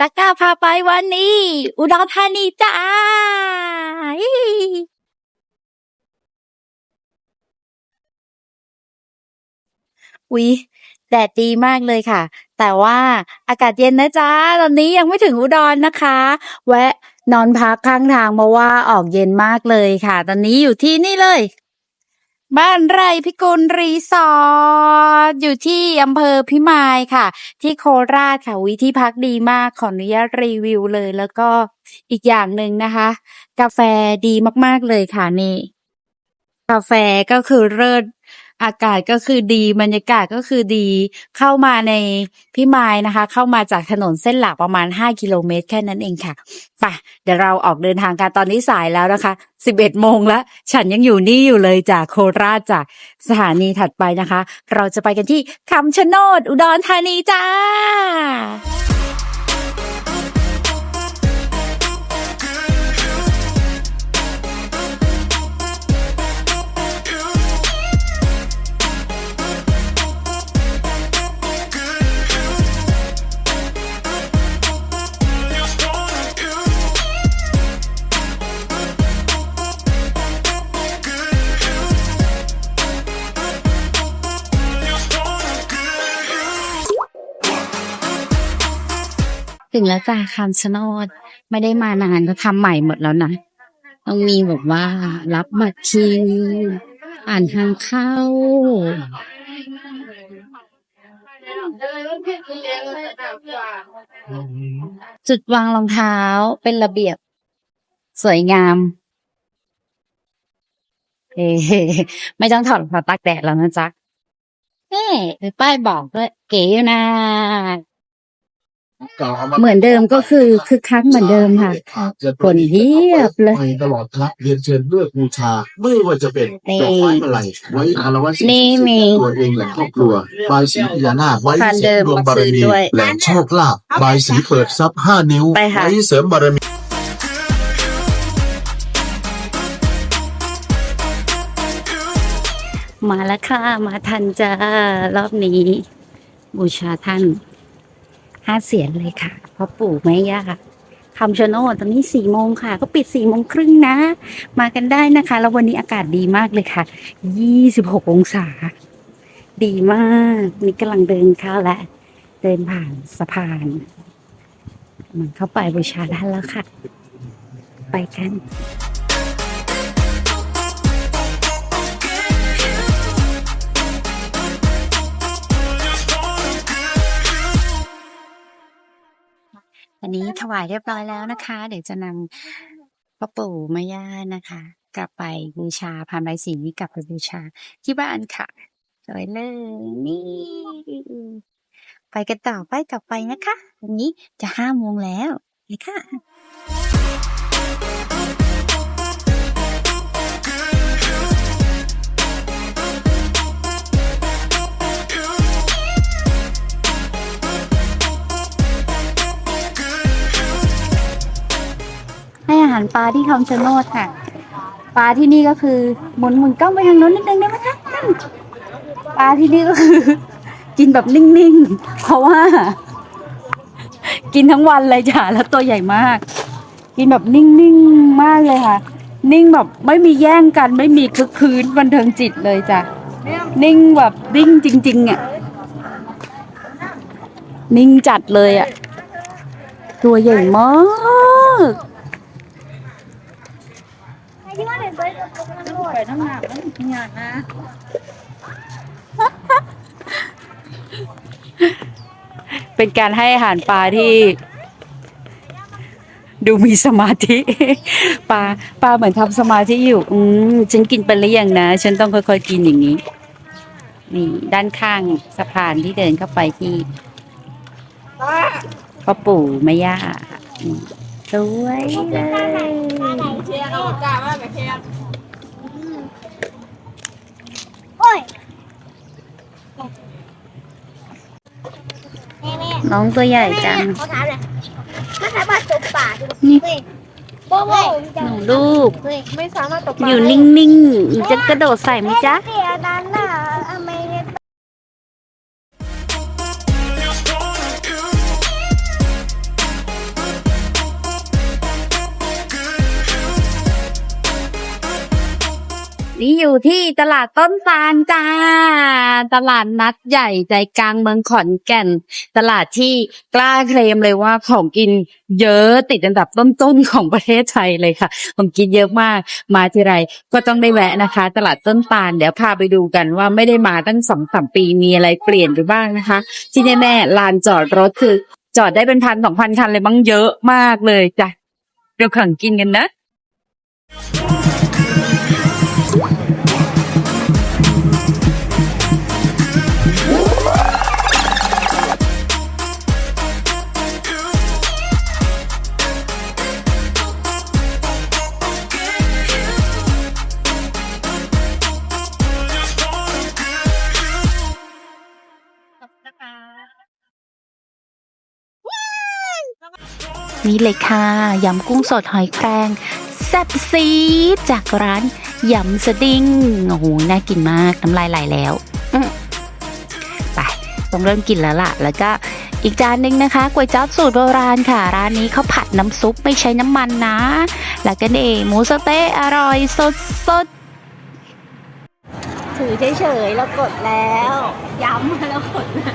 ตะก้าพาไปวันนี้ อุดรธานีจ้าอุ๊ยแดดดีมากเลยค่ะ แต่ว่าอากาศเย็นนะจ๊ะ ตอนนี้ยังไม่ถึงอุดรนะคะ แวะนอนพักข้างทางมาว่าออกเย็นมากเลยค่ะ ตอนนี้อยู่ที่นี่เลย บ้านไร่พิกุลรีสอร์ทอยู่ที่อำเภอพิมายค่ะ ที่โคราชค่ะวิที่พักดีมากขออนุญาตรีวิวเลย แล้วก็อีกอย่างหนึ่งนะคะ กาแฟดีมากๆเลยค่ะนี่ กาแฟก็คือเลิศ อากาศก็คือดีบรรยากาศก็คือดี เข้ามาในพิมายนะคะ เข้ามาจากถนนเส้นหลักประมาณ 5 กิโลเมตร แค่นั้นเองค่ะไปเดี๋ยวเราออกเดินทางกันตอนนี้สายแล้วนะคะ 11โมงแล้ว ฉันยังอยู่นี่อยู่เลยจากโคราชจากสถานีถัดไปนะคะ เราจะไปกันที่คำชะโนดอุดรธานีจ้า ถึงแล้วจ้าคำชะโนดไม่ได้มานานก็ทำใหม่หมดแล้วนะ ต้องมีแบบว่า รับบัตรคิวอ่านทางเข้า จุดวางรองเท้าเป็นระเบียบ สวยงามเฮ้ไม่ต้องถอดรองเท้าตากแดดแล้วนะจ๊ะเฮ้ป้ายบอกด้วยเก๋อยู่นะ เหมือนเดิมก็คือคึกคักเหมือนเดิมค่ะ คนเพียบเลยไปตลอดครับเรียนเชิญเลือกบูชา ไม่ว่าจะเป็นนี่ดอกไม้มาลัยไว้อารวะสิ่งนี่ศักดิ์สิทธิ์มีตัวเองและครอบครัวบายสีพญานาคไว้พันเสเดิริมมดวงบารมีมาซื้อด้วยแหล่งโชคลาภบายสีเปิดทรัพย์ห้านิ้วไปค่ะไว้เสริมบารมีมาแล้วค่ะ มาทันจ้ารอบนี้ บูชาท่าน ห้าเสียนเลยค่ะพ่อปู่แม่ย่าคำชะโนดตอนนี้สี่โมงค่ะ ก็ปิดสี่โมงครึ่งนะ มากันได้นะคะ แล้ววันนี้อากาศดีมากเลยค่ะยี่สิบหกองศา ดีมาก นี่กำลังเดินเข้าและ เดินผ่านสะพานมันเข้าไปบูชาท่านแล้วค่ะ ไปกัน อันนี้ถวายเรียบร้อยแล้วนะคะ เดี๋ยวจะนำพ่อปู่แม่ย่านะคะ กลับไปบูชาพานใบสีนี้กลับไปบูชา ที่บ้านค่ะสวยเลยนี่ไปกันต่อไปต่อไปนะคะวันนี้จะห้าโมงแล้วนี่ค่ะ ให้อาหารปลาที่คำชะโนดค่ะ ปลาที่นี่ก็คือหมุนหมุนกล้องไปทางโน้นนิดนึงได้ไหมคะนั่นปลาที่นี่ก็คือ กินแบบนิ่งๆ เพราะว่า กินทั้งวันเลยจ้ะแล้วตัวใหญ่มาก กินแบบนิ่งๆมากเลยค่ะ นิ่งแบบไม่มีแย่งกันไม่มีคึกคืนบันเทิงจิตเลยจ้ะนิ่งแบบนิ่งจริงๆอะนิ่งจัดเลยอะ ตัวใหญ่มาก ไปน้ำหนักมันหยาดนะเป็นการให้อาหารปลาที่ ดูมีสมาธิ ปลาปลาเหมือนทำสมาธิอยู่ อืมฉันกินไปหรือยังนะ ฉันต้องค่อยๆกินอย่างนี้ นี่ ด้านข้างสะพานที่เดินเข้าไปที่พ่อปู่แม่ย่า สวยเลยโอ้ยแม่แม่น้องตัวใหญ่จังเขาถามเลยไม่สามารถตบป่าดูนี่เฮ้ยโบ้โบ้หนูลูกเฮ้ยไม่สามารถตบอยู่นิ่งๆจะกระโดดใส่ไหมจ๊ะ นี่อยู่ที่ตลาดต้นตาลจ้า ตลาดนัดใหญ่ใจกลางเมืองขอนแก่น ตลาดที่กล้าเคลมเลยว่าของกินเยอะติดอันดับต้นๆของประเทศไทยเลยค่ะ ของกินเยอะมาก มาทีไรก็ต้องได้แวะนะคะ ตลาดต้นตาลเดี๋ยวพาไปดูกันว่าไม่ได้มาตั้งสองสามปีมีอะไรเปลี่ยนไปบ้างนะคะ ที่แน่ๆลานจอดรถคือจอดได้เป็นพันสองพันคันเลยมั้งเยอะมากเลยจ้ะเดี๋ยวขังกินกันนะ นี่เลยค่ะยำกุ้งสดหอยแครงแซ่บซีดจากร้านยำสดิ้งโอ้โหน่ากินมากน้ำลายไหลแล้วไปต้องเริ่มกินแล้วล่ะ แล้วก็อีกจานหนึ่งนะคะก๋วยจั๊บสูตรโบราณค่ะ ร้านนี้เขาผัดน้ำซุปไม่ใช้น้ำมันนะ แล้วก็นี่หมูสเต๊ะอร่อยสดสดถือเฉยๆแล้วกดแล้ว ย้ำมาแล้วกดนะ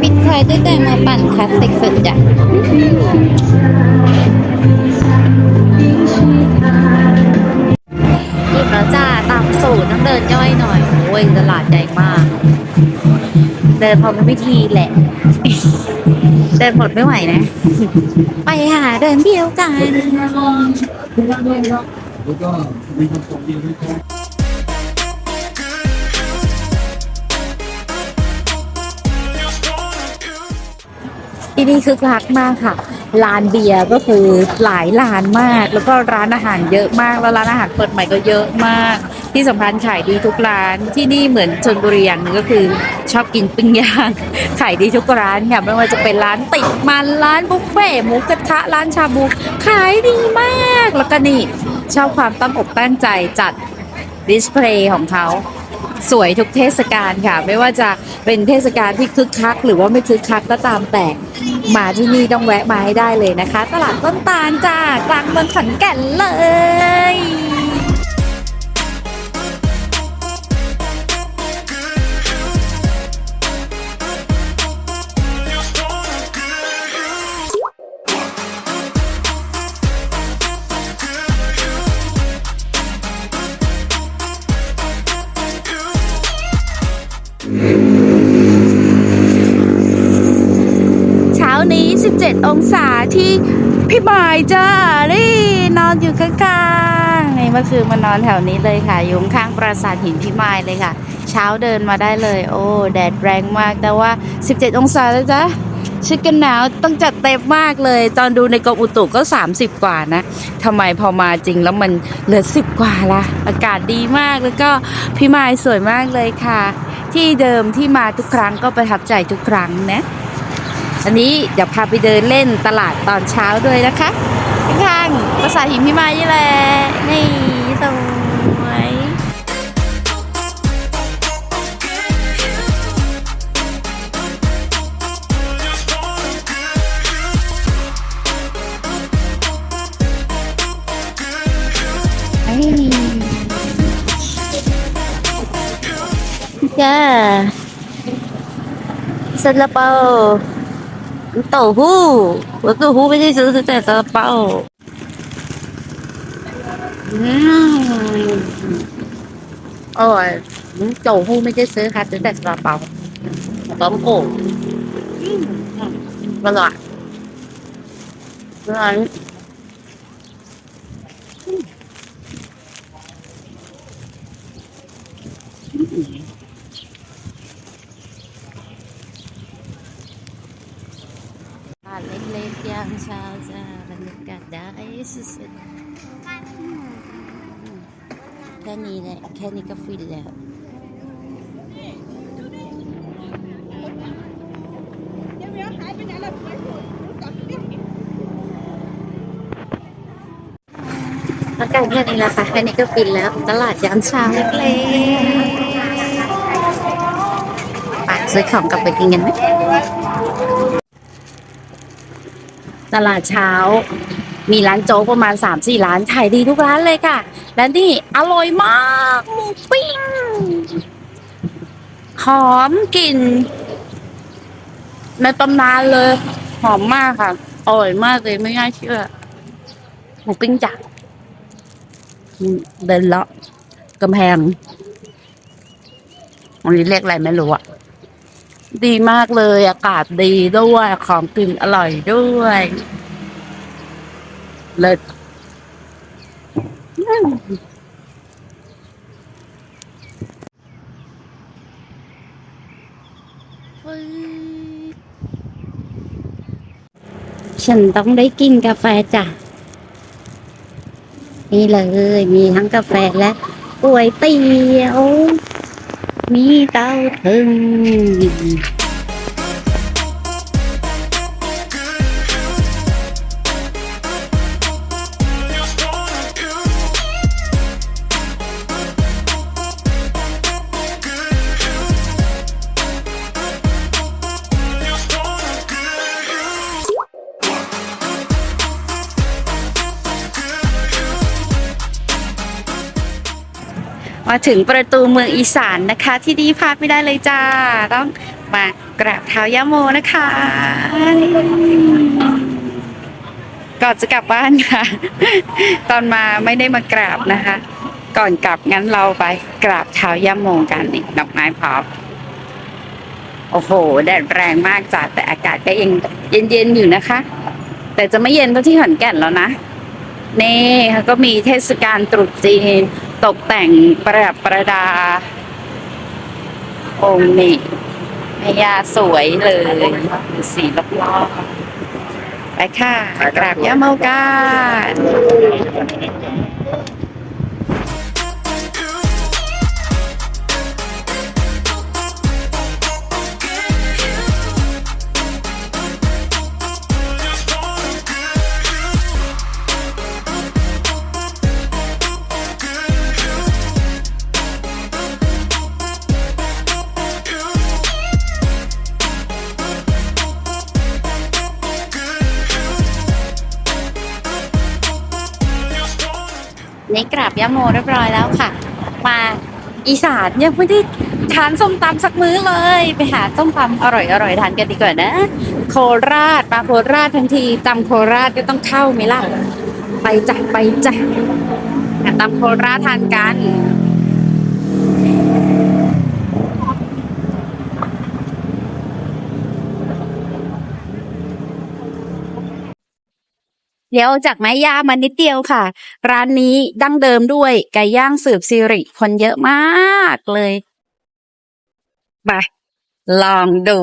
ปิดท้ายด้วยแตงมาปั่นคลาสสิกสุดจ้ะหยิบแล้วจ้าตามสูตรต้องเดินย่อยหน่อยโอ้ยตลาดใหญ่มาก เดินพอเป็นวิธีแหละ เดินหมดไม่ไหวนะ ไปหาเดินเดียวกัน ที่นี่คึกคักมากค่ะร้านเบียร์ก็คือหลายร้านมาก แล้วก็ร้านอาหารเยอะมาก แล้วร้านอาหารเปิดใหม่ก็เยอะมาก ที่สำคัญขายดีทุกร้าน ที่นี่เหมือนชนบุรีอย่างนึงก็คือชอบกินปิ้งย่าง ขายดีทุกร้านค่ะไม่ว่าจะเป็นร้านติดมันร้านบุฟเฟ่หมูกระทะร้านชาบู ขายดีมาก แล้วก็นี่ชอบความตั้งอกตั้งใจจัดดิสเพลย์ของเขาสวยทุกเทศกาลค่ะ ไม่ว่าจะเป็นเทศกาลที่คึกคัก หรือว่าไม่คึกคักก็ตามแต่ มาที่นี่ต้องแวะมาให้ได้เลยนะคะ ตลาดต้นตาลจ้ากลางเมืองขอนแก่นเลยเช้ นี้ 17 องศาที่พี่บายจ้านี่นอนอยู่ข้างๆนี่เมื่อคืนมานอนแถวนี้เลยค่ะอยู่ข้างปราสาทหินพี่มายเลยค่ะ เช้าเดินมาได้เลย โอ้ แดดแรงมากแต่ว่า 17 องศาแล้วจ้ะชุดกันหนาวต้องจัดเต็มมากเลย ตอนดูในกรมอุตุก็ 30 กว่านะทำไมพอมาจริงแล้วมันเหลือ 10 กว่าละอากาศดีมากแล้วก็พี่มายสวยมากเลยค่ะ ที่เดิมที่มาทุกครั้งก็ประทับใจทุกครั้งนะ อันนี้เดี๋ยวพาไปเดินเล่นตลาดตอนเช้าด้วยนะคะข้างๆปราสาหินพิมายนี่แหละนี่สวยไอ้จ้าซาลาเปา เต้าหู้เต้าหู้ไม่ได้ซื้อซื้อแต่ซาลาเปาอืมอร่อยเต้าหู้ไม่ได้ซื้อค่ะซื้อแต่ซาลาเปาต้มโก่งอร่อยอร่อย ยามเช้าจ้าบรรยากาศได้สุดๆแค่นี้แหละแค่นี้ก็ฟินแล้วอากาศแค่นี้ละค่ะแค่นี้ก็ฟินแล้ว ตลาดยามเช้าเล็กๆไปซื้อของกลับไปกินกันไหม ตลาดเช้า มีร้านโจ๊กประมาณสามสี่ร้านขายดีทุกร้านเลยค่ะ และนี่อร่อยมากหมูปิ้งหอมกลิ่นในตำนานเลย หอมมากค่ะอร่อยมากเลยไม่น่าเชื่อหมูปิ้งจ้ะอืมเดินเลาะกำแพงอันนี้เรียกอะไรไม่รู้อะ ดีมากเลยอากาศดีด้วยของกินอร่อยด้วย เลิศฉันต้องได้กินกาแฟจ้ะ นี่เลย มีทั้งกาแฟและก๋วยเตี๋ยว มีเต้ มาถึงประตูเมืองอีสานนะคะ ที่นี่พลาดไม่ได้เลยจ้า ต้องมากราบเท้าย่าโมนะคะ ก่อนจะกลับบ้านค่ะ ตอนมาไม่ได้มากราบนะคะ ก่อนกลับงั้นเราไปกราบเท้าย่าโมกันนี่ดอกไม้พร้อมโอ้โหแดดแรงมากจ้ะแต่อากาศก็ยังเย็นๆอยู่นะคะ แต่จะไม่เย็นเท่าที่ขอนแก่นแล้วนะนี่เขาก็มีเทศกาลตรุษจีน ตกแต่งประดับประดา องค์นี่แม่ยาสวยเลยสีรอบๆไปค่ะ กราบย่าเมากัน นี้กราบย่าโมเรียบร้อยแล้วค่ะ มาอีสานยังไม่ได้ทานส้มตำสักมื้อเลย ไปหาส้มตำอร่อยอร่อยๆทานกันดีกว่านะ โคราชมาโคราชทันทีตำโคราชก็ต้องเข้าไหมล่ะ ไปจ้ะไปจ้ะตำโคราชทานกัน เดี๋ยวจากไม้ยามานิดเดียวค่ะ ร้านนี้ดั้งเดิมด้วยไก่ย่างสืบสิริ คนเยอะมากเลยไปลองดู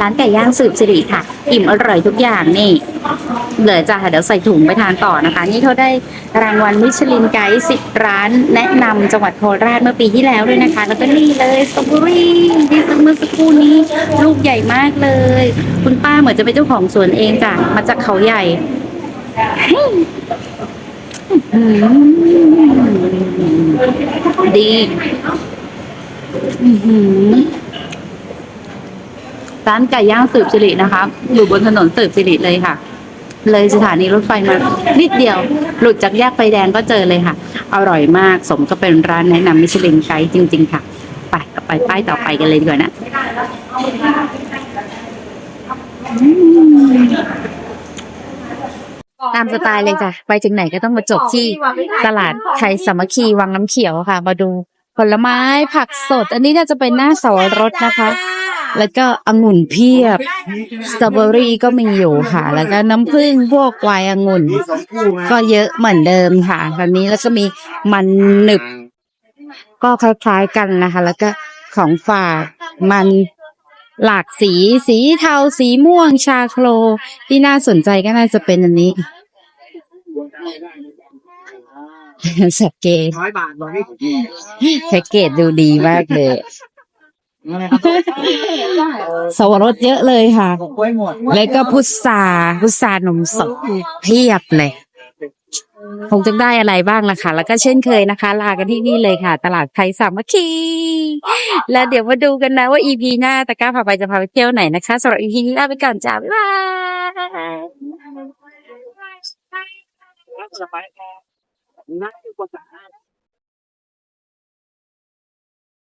ร้านไก่ย่างสืบสิริค่ะ อิ่มอร่อยทุกอย่างนี่เหลือจ้ะเดี๋ยวใส่ถุงไปทานต่อนะคะ นี่เขาได้รางวัลมิชลินไกด์สิบร้านแนะนำจังหวัดโคราชเมื่อปีที่แล้วด้วยนะคะ แล้วก็นี่เลยสตรอเบอรี่ที่ซื้อเมื่อสักครู่นี้ ลูกใหญ่มากเลย คุณป้าเหมือนจะเป็นเจ้าของสวนเองจ้ะมาจากเขาใหญ่ อืมดี อือหือ ร้านไก่ย่างสืบสิรินะคะ อยู่บนถนนสืบสิริเลยค่ะ เลยสถานีรถไฟมานิดเดียว หลุดจากแยกไฟแดงก็เจอเลยค่ะ อร่อยมากสมก็เป็นร้านแนะนำมิชลินไกด์จริง ๆ ค่ะ ไปต่อไปป้ายต่อไปกันเลยดีกว่านะตามสไตล์เลยจ้ะ ไปถึงไหนก็ต้องมาจบที่ตลาดไทยสามัคคีวังน้ำเขียวค่ะ มาดูผลไม้ผักสด อันนี้น่าจะเป็นหน้าเสาวรสนะคะ แล้วก็องุ่นเพียบ สตรอเบอรี่ก็มีอยู่ค่ะ แล้วก็น้ำผึ้งพวกไวน์องุ่น ก็เยอะเหมือนเดิมค่ะแบบนี้แล้วก็มีมันหนึบ ก็คล้ายๆกันนะคะ แล้วก็ของฝากมันหลากสี สีเทา สีม่วง ชาโคล ที่น่าสนใจก็น่าจะเป็นอันนี้สักเกตร้อยบาทบอกให้แพ็กเกจดูดีมากเลย สวรสเยอะเลยค่ะ กล้วยหมดแล้วก็พุทราพุทรานมสดเพียบเลย คงจะได้อะไรบ้างล่ะค่ะ แล้วก็เช่นเคยนะคะ ลากันที่นี่เลยค่ะ ตลาดไทยสามัคคี แล้วเดี๋ยวมาดูกันนะว่า EP หน้าตะกร้าพาไปจะพาไปเที่ยวไหนนะคะสำหรับ EP นี้ลาไปก่อนจ้า บ๊ายบายสบายแน่น่าจะกว่า